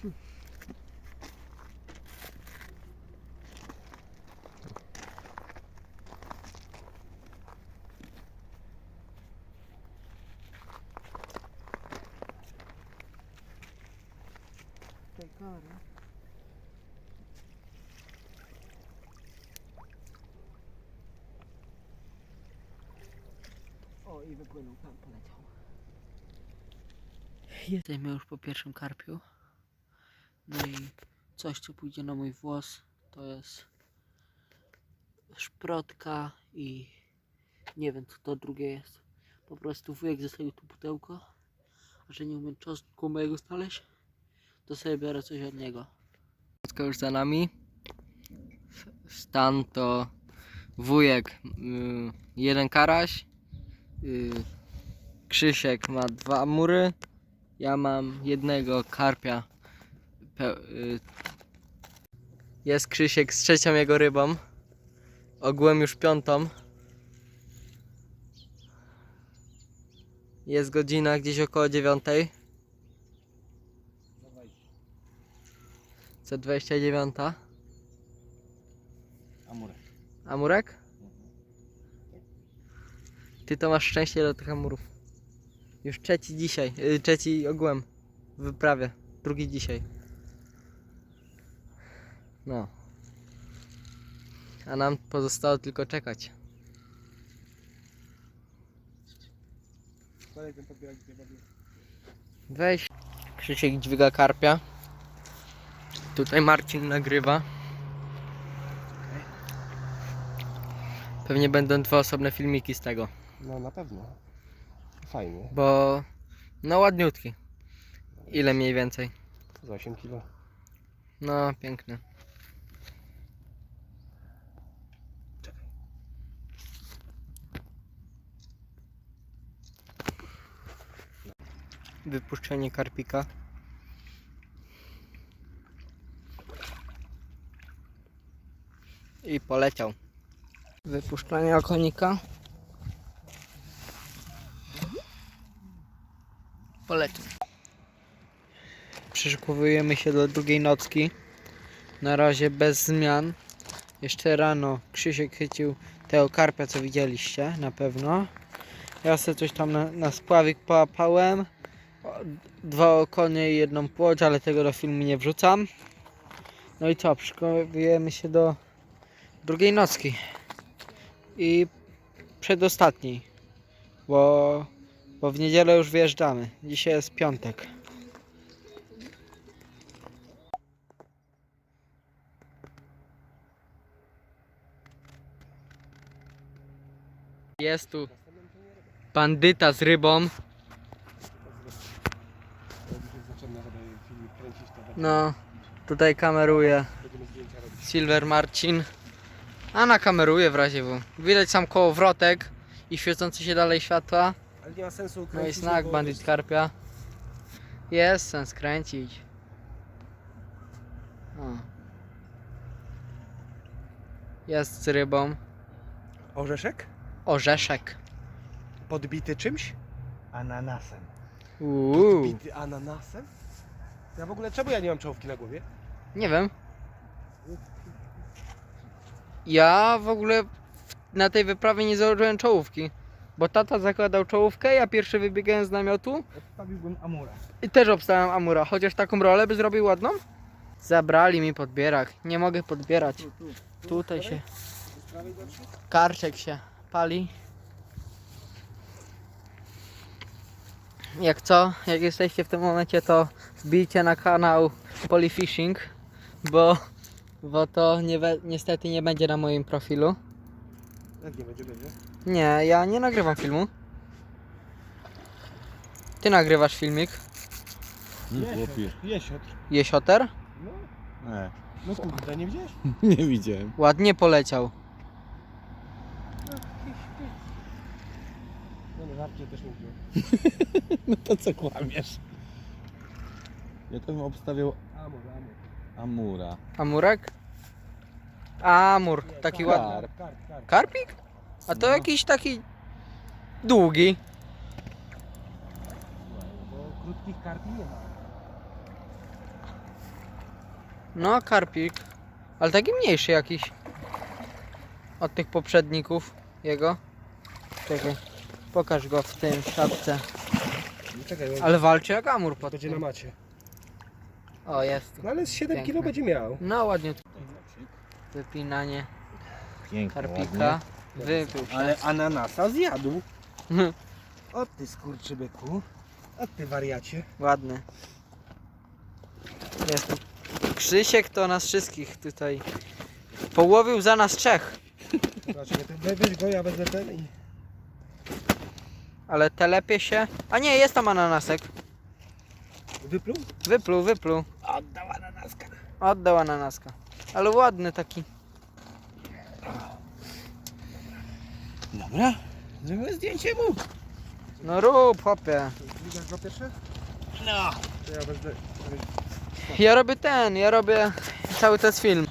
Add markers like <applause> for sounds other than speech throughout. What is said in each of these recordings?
Tej kary. O, i wypłynął, tam poleciał. Jesteśmy już po pierwszym karpiu. No i coś, co pójdzie na mój włos, to jest szprotka i nie wiem, co to drugie jest. Po prostu wujek zostawił tu pudełko, a że nie umiem czosnku mojego znaleźć, to sobie biorę coś od niego. Wszystko już za nami. Stan to wujek y, jeden karaś, y, Krzysiek ma dwa mury, ja mam jednego karpia. Y, jest Krzysiek z trzecią jego rybą. Ogółem już piątą. Jest godzina gdzieś około dziewiątej. Co 29. Amurek. Amurek? Ty to masz szczęście do tych amurów. Już trzeci dzisiaj, yy, trzeci ogółem w wyprawie. Drugi dzisiaj. No. A nam pozostało tylko czekać. Weź. Krzysiek dźwiga karpia. Tutaj Marcin nagrywa. Pewnie będą dwa osobne filmiki z tego. No na pewno. Fajnie. Bo no ładniutki. Ile mniej więcej? Za 8 kilo. No piękny. Wypuszczenie karpika. I poleciał. Wypuszczenie okonika. Poleciał. Przyszykowujemy się do drugiej nocki. Na razie bez zmian. Jeszcze rano Krzysiek chycił tego karpia, co widzieliście, na pewno. Ja sobie coś tam na, na spławik połapałem. Dwa okonie i jedną płoć, ale tego do filmu nie wrzucam. No i co, przygotowujemy się do drugiej nocki. I przedostatniej. Bo, bo w niedzielę już wyjeżdżamy. Dzisiaj jest piątek. Jest tu bandyta z rybą. Jak już zaczynam żeby filmik kręcić, to będę- No, tutaj kameruje. Silver Marcin. A na kameruje w razie W. Widać sam kołowrotek i świecące się dalej światła. Ale nie ma sensu No i kręcić, znak bo bandit karpia. Jest sens kręcić. O. Jest z rybą. Orzeszek? Orzeszek. Podbity czymś? Ananasem. Uuu. Podbity ananasem? Ja w ogóle, czemu ja nie mam czołówki na głowie? Nie wiem. Ja w ogóle w- na tej wyprawie nie założyłem czołówki. Bo tata zakładał czołówkę, ja pierwszy wybiegałem z namiotu Odstawiłbym amura. i też obstałem Amura. Chociaż taką rolę by zrobił ładną. Zabrali mi podbierak. Nie mogę podbierać. Tutaj się Z prawej gorszy? karczek się pali. Jak co, jak jesteście w tym momencie, to wbijcie na kanał Polyfishing, bo, bo to nie, niestety nie będzie na moim profilu. Jak nie będzie, będzie? Nie, ja nie nagrywam filmu. Ty nagrywasz filmik, Chłopie. Jesiotr. jesioter. No, Nie, no kurde, nie widziałeś? <laughs> nie widziałem. Ładnie poleciał. No no, żarcie też nie widziałem. <laughs> No to co kłamiesz? Ja to bym obstawiał Amur, amur. Amura. Amurek? Amur, Nie, taki karp, ładny. Karp. Karp, karp. Karpik? A to No. jakiś taki długi. Tych karpi nie ma. No, karpik. Ale taki mniejszy jakiś. Od tych poprzedników jego. Czekaj. Pokaż go w tym. No Czekaj, on Ale walczy jak amur pod będzie na tym. macie. O, jest. No ale z 7 Piękne. kilo będzie miał. No ładnie. Wypinanie Pięknie, karpika. Wypił się. Ale ananasa zjadł. <laughs> O ty skurczybyku. O ty wariacie. Ładny. Jest. Krzysiek to nas wszystkich tutaj połowił za nas trzech. <laughs> Zobaczcie, ty we- weź go, ja wezmę ten i... Ale telepie się. A nie, jest tam ananasek. Wypluł? Wypluł, wypluł. Oddał ananaska. Oddał ananaska. Ale ładny taki. Dobra. Zrobimy zdjęcie mu. No rób, hopie. Widzisz go pierwsze? No. To ja wezmę... Ja robię ten, ja robię cały ten film.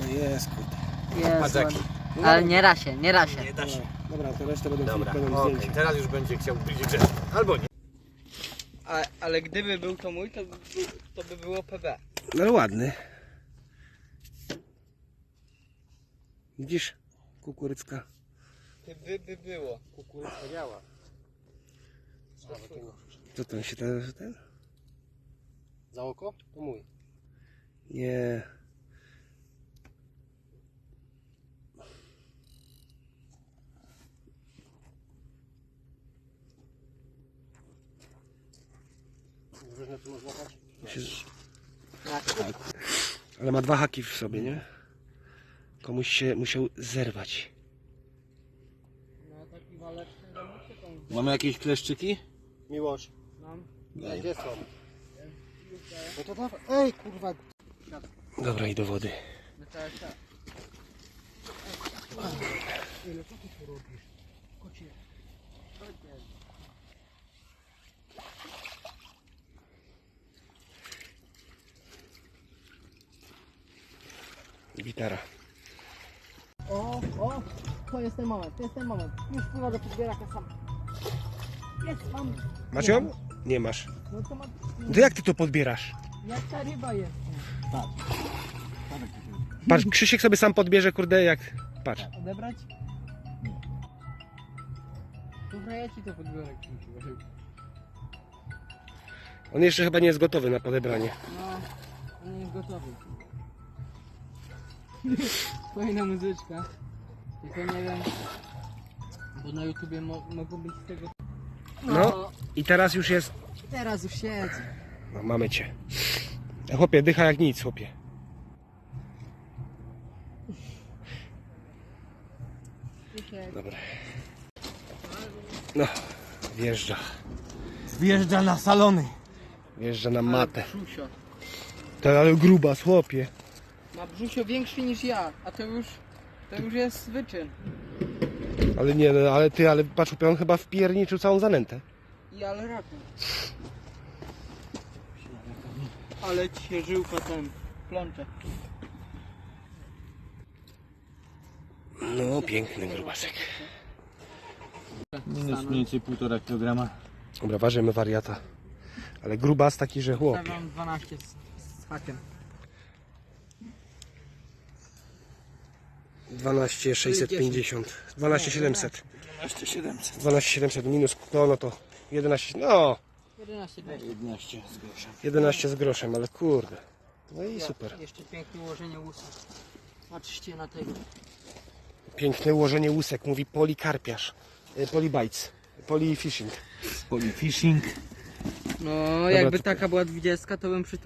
No jest, kurde. Jest ładny. Ale nie da się, nie da się. Nie da się. Dobra, to resztę będą, Dobra, będą okej. zdjęcia. Teraz już będzie chciał być grzeczny. Albo nie. Ale gdyby był to mój, to by, to by było PB. No ładny. Widzisz? Kukurycka. By, by było. Kukurycka działa. Co tam się ten, ten? Za oko? To mój. Nie. Różne tu można Ale ma dwa haki w sobie, nie? Komuś się musiał zerwać. No taki waleczny Mamy jakieś kleszczyki? Miłość. mam. Gdzie są? No to dawaj. Ej, kurwa. Dobra, i do wody. No. Ile co tu robisz? Gitara. O, o, to jest ten moment, to jest ten moment. Już pływa do podbieraka sam. Jest, mam. Masz ją? Nie masz. No to ma... To jak ty to podbierasz? Jak ta ryba jest. Patrz, Krzysiek sobie sam podbierze, kurde, jak... Patrz. Odebrać? Dobra, ja ci to podbiorę. On jeszcze chyba nie jest gotowy na podebranie. No, on jest gotowy. <laughs> Fajna muzyczka. Tylko nie wiem, bo na YouTubie mo mogą być z tego... No. I teraz już jest... Teraz już siedzi. No, mamy cię. Chłopie, dycha jak nic, chłopie. Dobra. No, wjeżdża. Wjeżdża na salony. Wjeżdża na matę. To ale gruba, chłopie. Ma brzusio większy niż ja, a to już... To już jest wyczyn. Ale nie, no, ale ty, ale patrz, on chyba wpierniczył całą zanętę. I ale raku. Ale ci się żyłka ten plącze. No, piękny grubasek. Minus mniej więcej 1,5 kg. Dobra, ważymy wariata. Ale grubas taki, że chłopie. Stawiam 12 z, z hakiem. 12 650. 12 700. 12 700. 12 700 minus, no, no to 11, no 11 200. 11 z groszem. 11 z groszem, ale kurde. No i super. Jeszcze piękne ułożenie łusa. Patrzcie na tego. Piękne ułożenie łusek, mówi polikarpiarz. Y, Polibites. Polifishing. Polyfishing. No, jakby to- taka była 20, to bym przy tym